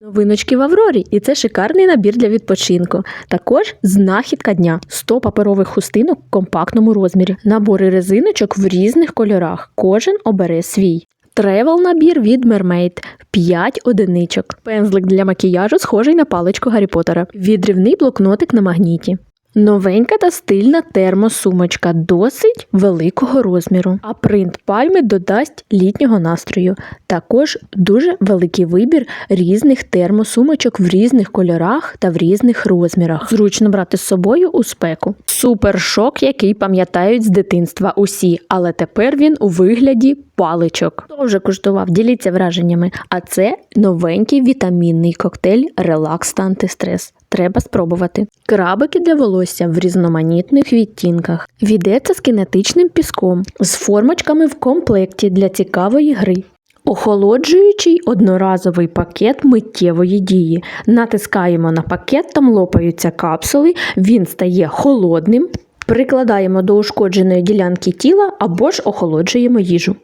Новиночки в Аврорі, і це шикарний набір для відпочинку. Також знахідка дня 100 паперових хустинок в компактному розмірі, набори резиночок в різних кольорах. Кожен обере свій. Тревел набір від Mermaid 5 одиничок. Пензлик для макіяжу схожий на паличку Гаррі Поттера. Відрівний блокнотик на магніті. Новенька та стильна термосумочка досить великого розміру, а принт пальми додасть літнього настрою. Також дуже великий вибір різних термосумочок в різних кольорах та в різних розмірах. Зручно брати з собою у спеку. Супер шок, який пам'ятають з дитинства усі, але тепер він у вигляді паличок. Хто вже куштував, діліться враженнями. А це новенький вітамінний коктейль Релакс та антистрес. Треба спробувати. Крабики для волосся в різноманітних відтінках. Відеться з кинетичним піском, з формочками в комплекті для цікавої гри. Охолоджуючий одноразовий пакет миттєвої дії. Натискаємо на пакет, там лопаються капсули, він стає холодним. Прикладаємо до ушкодженої ділянки тіла або ж охолоджуємо їжу.